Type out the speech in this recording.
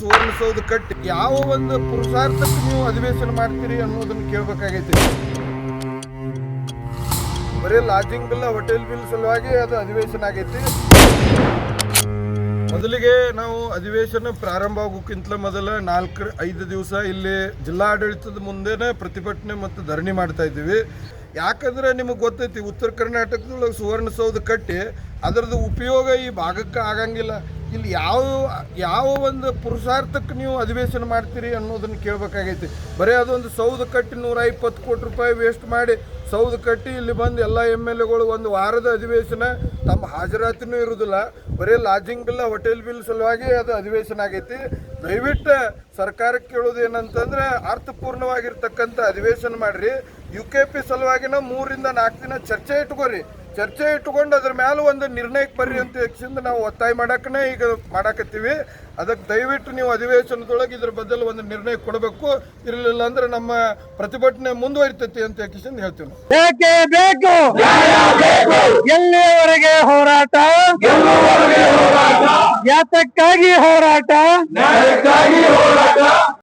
ಸುವರ್ಣಸೌಧ ಕಟ್ಟಿ. ಯಾವ ಒಂದು ಪುರುಷಾರ್ಥಕ್ಕೆ ನೀವು ಅಧಿವೇಶನ ಮಾಡ್ತೀರಿ ಅನ್ನೋದನ್ನ ಕೇಳ್ಬೇಕಾಗೈತಿ. ಬರೀ ಲಾಡ್ಜಿಂಗ್ ಬಿಲ್ ಹೋಟೆಲ್ ಬಿಲ್ ಸಲುವಾಗಿ ಅದು ಅಧಿವೇಶನ ಆಗೈತಿ. ಮೊದಲಿಗೆ ನಾವು ಅಧಿವೇಶನ ಪ್ರಾರಂಭ ಆಗೋಕ್ಕಿಂತ ಮೊದಲ ನಾಲ್ಕು, ಐದು ದಿವಸ ಇಲ್ಲಿ ಜಿಲ್ಲಾಡಳಿತದ ಮುಂದೆನೇ ಪ್ರತಿಭಟನೆ ಮತ್ತು ಧರಣಿ ಮಾಡ್ತಾ ಇದ್ದೀವಿ. ಯಾಕಂದ್ರೆ ನಿಮಗೆ ಗೊತ್ತೈತಿ, ಉತ್ತರ ಕರ್ನಾಟಕದೊಳಗೆ ಸುವರ್ಣಸೌಧ ಕಟ್ಟಿ, ಅದರದ್ದು ಉಪಯೋಗ ಈ ಭಾಗಕ್ಕೆ ಆಗಂಗಿಲ್ಲ. ಇಲ್ಲಿ ಯಾವ ಯಾವ ಒಂದು ಪುರುಷಾರ್ಥಕ್ಕೆ ನೀವು ಅಧಿವೇಶನ ಮಾಡ್ತೀರಿ ಅನ್ನೋದನ್ನು ಕೇಳಬೇಕಾಗೈತಿ. ಬರೀ ಅದೊಂದು ಸೌಧ ಕಟ್ಟಿ ನೂರ ಇಪ್ಪತ್ತು ಕೋಟಿ ರೂಪಾಯಿ ವೇಸ್ಟ್ ಮಾಡಿ ಸೌಧ ಕಟ್ಟಿ ಇಲ್ಲಿ ಬಂದು ಎಲ್ಲ ಎಂ ಎಲ್ ಎಗಳು ಒಂದು ವಾರದ ಅಧಿವೇಶನ ತಮ್ಮ ಹಾಜರಾತಿನೂ ಇರುವುದಿಲ್ಲ ಬರೀ ಲಾಜಿಂಗ್ ಬಿಲ್ ಹೋಟೆಲ್ ಬಿಲ್ ಸಲುವಾಗಿ ಅದು ಅಧಿವೇಶನ ಆಗೈತಿ. ದಯವಿಟ್ಟು ಸರ್ಕಾರಕ್ಕೆ ಕೇಳೋದು ಏನಂತಂದ್ರೆ ಅರ್ಥಪೂರ್ಣವಾಗಿರ್ತಕ್ಕಂಥ ಅಧಿವೇಶನ ಮಾಡ್ರಿ. ಯು ಕೆ ಪಿ ಸಲುವಾಗಿನ ಮೂರಿಂದ ನಾಲ್ಕು ದಿನ ಚರ್ಚೆ ಇಟ್ಕೋರಿ. ಚರ್ಚೆ ಇಟ್ಟುಕೊಂಡು ಅದ್ರ ಮೇಲೆ ಒಂದು ನಿರ್ಣಯಕ್ಕೆ ಬರ್ರಿ ಅಂತ ಹೆಚ್ಚಿಂದ ನಾವು ಒತ್ತಾಯ ಮಾಡಕ್ಕನೇ ಈಗ ಮಾಡಾಕತ್ತೀವಿ. ಅದಕ್ಕೆ ದಯವಿಟ್ಟು ನೀವು ಅಧಿವೇಶನದೊಳಗೆ ಇದ್ರ ಬದಲು ಒಂದು ನಿರ್ಣಯ ಕೊಡಬೇಕು. ಇರಲಿಲ್ಲ ಅಂದ್ರೆ ನಮ್ಮ ಪ್ರತಿಭಟನೆ ಮುಂದುವರಿತೈತಿ ಅಂತ ಹೆಚ್ಚಿಂದ ಹೇಳ್ತೀವಿ ಯಾಕೆ ಬೇಕೇ? ಬೇಕು ಎಲ್ಲಿಯವರೆಗೆ ಹೋರಾಟ? ಯಾತಕ್ಕಾಗಿ ಹೋರಾಟ?